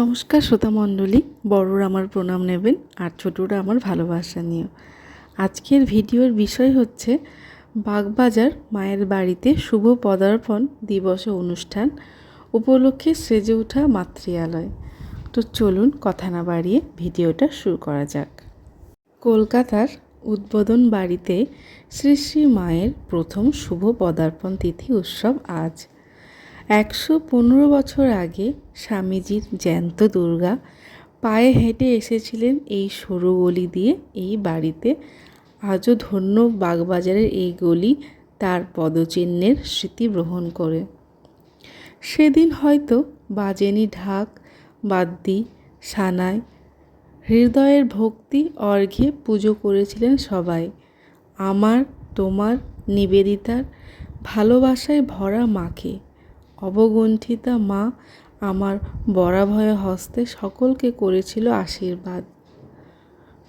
নমস্কার শ্রোতা মণ্ডলী, বড়রা আমার প্রণাম নেবেন আর ছোটরা আমার ভালোবাসা নিও আজকের ভিডিওর বিষয় হচ্ছে বাগবাজার মায়ের বাড়িতে শুভ পদার্পণ দিবস অনুষ্ঠান উপলক্ষে সেজে ওঠা মাতৃয়ালয়। তো চলুন কথা না বাড়িয়ে ভিডিওটা শুরু করা যাক। কলকাতার উদ্বোধন বাড়িতে শ্রী শ্রী মায়ের প্রথম শুভ পদার্পণ তিথি উৎসব আজ। একশো পনেরো বছর আগে স্বামীজির জ্যান্ত দুর্গা পায়ে হেঁটে এসেছিলেন এই সরু গলি দিয়ে এই বাড়িতে। আজও ধন্য বাগবাজারের এই গলি তার পদচিহ্নের স্মৃতি গ্রহণ করে। সেদিন হয়তো বাজেনি ঢাক, বাদ্যি সানায় হৃদয়ের ভক্তি, অর্ঘ্যে পুজো করেছিলেন সবাই। আমার, তোমার নিবেদিতার ভালোবাসায় ভরা মাকে। অবগুণ্ঠিতা মা আমার বরাভয় হস্তে সকলকে করেছিল আশীর্বাদ।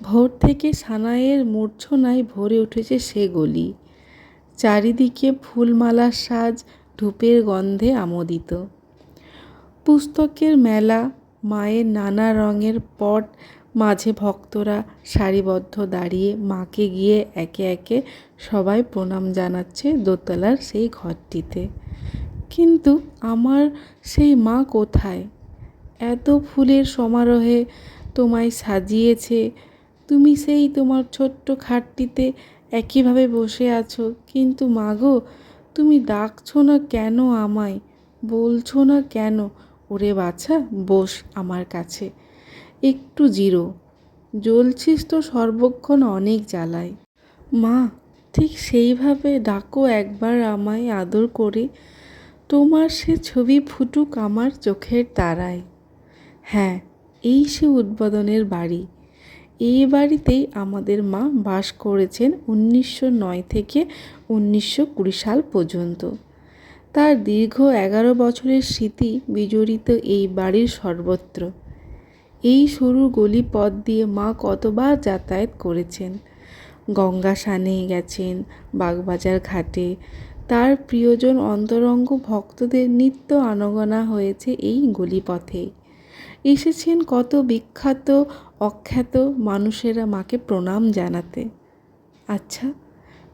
ভোর থেকে সানাইয়ের মূর্ছনায় ভরে উঠেছে সে গলি। চারিদিকে ফুলমালার সাজ, ধূপের গন্ধে আমোদিত। পুস্তকের মেলা, মায়ের নানা রঙের পট, মাঝে ভক্তরা সারিবদ্ধ দাঁড়িয়ে মাকে গিয়ে একে একে সবাই প্রণাম জানাচ্ছে দোতলার সেই ঘরটিতে। কিন্তু আমার সেই মা কোথায়? এত ফুলের সমারোহে তোমায় সাজিয়েছে। তুমি সেই তোমার ছোট্ট খাটটিতে একইভাবে বসে আছো। কিন্তু মাগো তুমি ডাকছো না কেন আমায়? বলছো না কেন? ওরে বাছা, বস আমার কাছে। একটু জিরো। জ্বলছিস তো সর্বক্ষণ অনেক জ্বালায়। মা, ঠিক সেইভাবে ডাকো একবার আমায় আদর করে। তোমার সে ছবি ফুটুক আমার চোখের তারায়। হ্যাঁ এই সে উদ্বোধনের বাড়ি। এই বাড়িতেই আমাদের মা বাস করেছেন উনিশশো নয় থেকে উনিশশো কুড়ি সাল পর্যন্ত। তার দীর্ঘ এগারো বছরের স্মৃতি বিজড়িত এই বাড়ির সর্বত্র। এই সরু গলি পথ দিয়ে মা কতবার যাতায়াত করেছেন। গঙ্গা সানে গেছেন, বাগবাজার ঘাটে তার প্রিয়জন অন্তরঙ্গ ভক্তদের নিত্য আনগনা হয়েছে এই গলিপথে। এসেছেন কত বিখ্যাত, অখ্যাত মানুষেরা মাকে প্রণাম জানাতে। আচ্ছা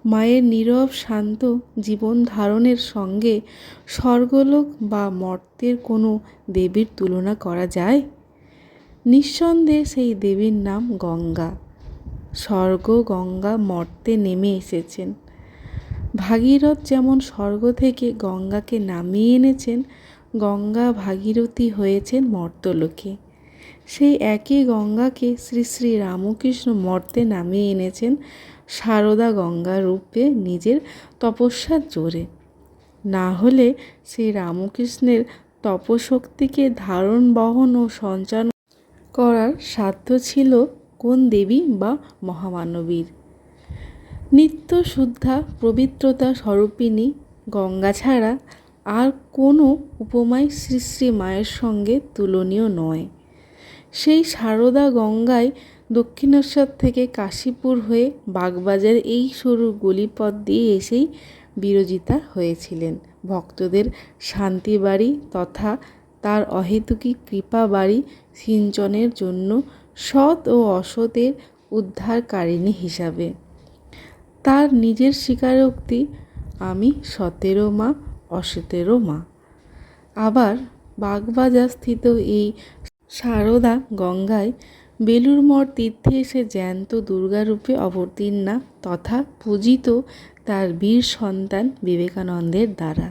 মায়ের নীরব, শান্ত জীবন ধারণের সঙ্গে স্বর্গলোক বা মর্তের কোনো দেবীর তুলনা করা যায়? নিঃসন্দেহে সেই দেবীর নাম গঙ্গা। স্বর্গ, গঙ্গা, মর্তে নেমে এসেছেন। ভাগীরথ যেমন স্বর্গ থেকে গঙ্গাকে নামিয়ে এনেছেন, গঙ্গা ভাগীরথী হয়েছেন মর্তলোকে। সেই একই গঙ্গাকে শ্রী শ্রী রামকৃষ্ণ মর্তে নামিয়ে এনেছেন সারদা গঙ্গা রূপে নিজের তপস্যার জোরে। না হলে সেই রামকৃষ্ণের তপশক্তিকে ধারণ, বহন ও সঞ্চার করার সাধ্য ছিল কোন দেবী বা মহামানবীর। নিত্য শুদ্ধা পবিত্রতা স্বরূপিণী গঙ্গা ছাড়া আর কোনো উপমায় শ্রী শ্রী মায়ের সঙ্গে তুলনীয় নয়। সেই সারদা গঙ্গায় দক্ষিণেশ্বর থেকে কাশীপুর হয়ে বাগবাজার এই সরু গলিপথ দিয়ে এসেই বিরজিতা হয়েছিলেন। ভক্তদের শান্তি বাড়ি তথা তার অহেতুকী কৃপা বাড়ি সিঞ্চনের জন্য সৎ ও অসতের উদ্ধারকারিণী হিসাবে তার নিজের স্বীকারোক্তি, আমি সতেরো মা, অসতেরো মা। আবার বাগবাজার স্থিত এই সারদা গঙ্গায় বেলুর মঠ তীর্থে এসে জ্যান্ত দুর্গারূপে অবতীর্ণা তথা পূজিত তার বীর সন্তান বিবেকানন্দের দ্বারা।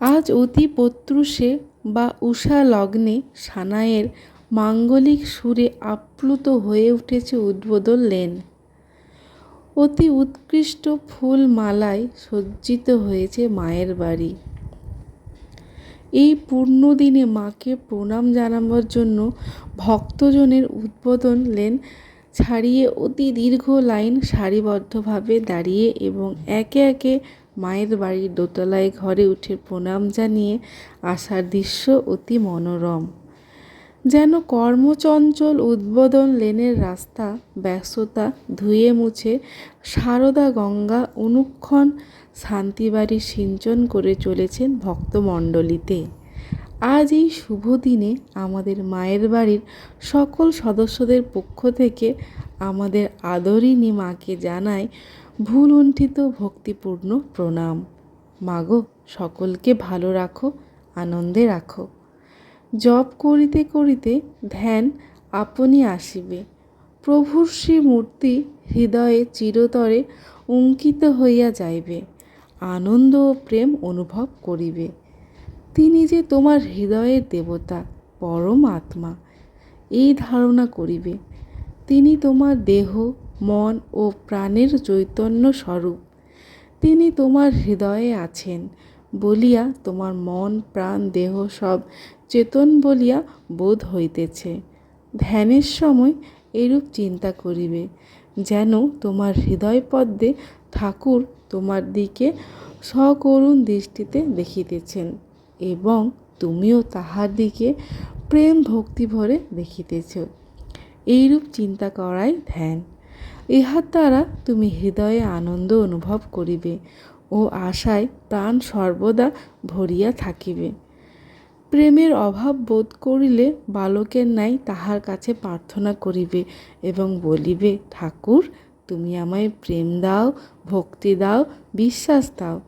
আজ অতি পত্রুষে বা উষা লগ্নে সানায়ের মাঙ্গলিক সুরে আপ্লুত হয়ে উঠেছে উদ্বোধন লেন। অতি উৎকৃষ্ট ফুল মালায় সজ্জিত হয়েছে মায়ের বাড়ি। এই পূর্ণ দিনে মাকে প্রণাম জানাবার জন্য ভক্তজনের উদ্বোধন লেন ছাড়িয়ে অতি দীর্ঘ লাইন সারিবদ্ধভাবে দাঁড়িয়ে এবং একে একে মায়ের বাড়ির দোতলায় ঘরে উঠে প্রণাম জানিয়ে আসার দৃশ্য অতি মনোরম। যেন কর্মচঞ্চল উদ্বোধন লেনের রাস্তা, ব্যস্ততা ধুয়ে মুছে সারদা গঙ্গা অনুক্ষণ শান্তিবাড়ি সিঞ্চন করে চলেছেন ভক্তমণ্ডলীতে। আজ এই শুভ দিনে আমাদের মায়ের বাড়ির সকল সদস্যদের পক্ষ থেকে আমাদের আদরিনী মাকে জানাই ভুলুণ্ঠিত ভক্তিপূর্ণ প্রণাম। মাগো, সকলকে ভালো রাখো, আনন্দে রাখো। জপ করিতে করিতে ধ্যান আপনি আসিবে। প্রভুর শ্রী মূর্তি হৃদয়ে চিরতরে অঙ্কিত হইয়া যাইবে, আনন্দ ও প্রেম অনুভব করিবে। তিনি যে তোমার হৃদয়ের দেবতা, পরম আত্মা, এই ধারণা করিবে। তিনি তোমার দেহ, মন ও প্রাণের চৈতন্য স্বরূপ। তিনি তোমার হৃদয়ে আছেন বলিয়া তোমার মন, প্রাণ, দেহ সব চেতন বলিয়া বোধ হইতেছে। ধ্যানের সময় এরূপ চিন্তা করিবে, যেন তোমার হৃদয় পদ্মে ঠাকুর তোমার দিকে সকরুণ দৃষ্টিতে দেখিতেছেন এবং তুমিও তাহার দিকে প্রেম ভক্তি ভরে দেখিতেছ। এইরূপ চিন্তা করাই ধ্যান। ইহার দ্বারা তুমি হৃদয়ে আনন্দ অনুভব করিবে ও আশায় প্রাণ সর্বদা ভরিয়া থাকিবে। প্রেমের অভাব বোধ করিলে বালকের ন্যায় তাহার কাছে প্রার্থনা করিবে এবং বলিবে, ঠাকুর, তুমি আমায় প্রেম দাও, ভক্তি দাও, বিশ্বাস দাও।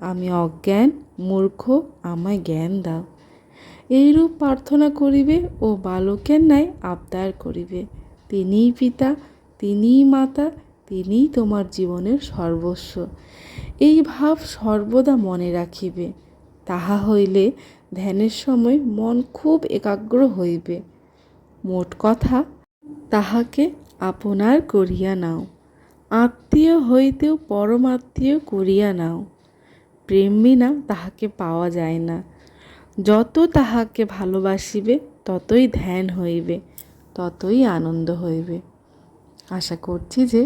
আমি অজ্ঞান, মূর্খ, আমায় জ্ঞান দাও। এইরূপ প্রার্থনা করিবে ও বালকের ন্যায় আবদার করিবে। তিনিই পিতা, তিনিই মাতা, তিনিই তোমার জীবনের সর্বস্ব। এই ভাব সর্বদা মনে রাখিবে। তাহা হইলে ধ্যানের সময় মন খুব একাগ্র হইবে। মোট কথা, তাহাকে আপনার করিয়া নাও, আত্মীয় হইতেও পরমাত্মীয় করিয়া নাও। প্রেম বিনা তাহাকে পাওয়া যায় না। যত তাহাকে ভালোবাসিবে, ততই ধ্যান হইবে, ততই আনন্দ হইবে। আশা করছি যে,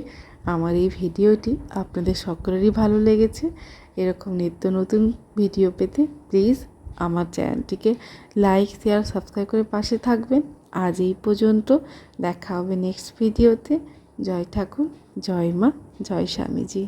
আমার এই ভিডিওটি আপনাদের সকলেরই ভালো লেগেছে এরকম নিত্য নতুন ভিডিও পেতে প্লিজ আমার চ্যানেলটিকে লাইক, শেয়ার, সাবস্ক্রাইব করে পাশে থাকবেন। আজ এই পর্যন্ত দেখা হবে নেক্সট ভিডিওতে। জয় ঠাকুর, জয় মা, জয় স্বামীজি।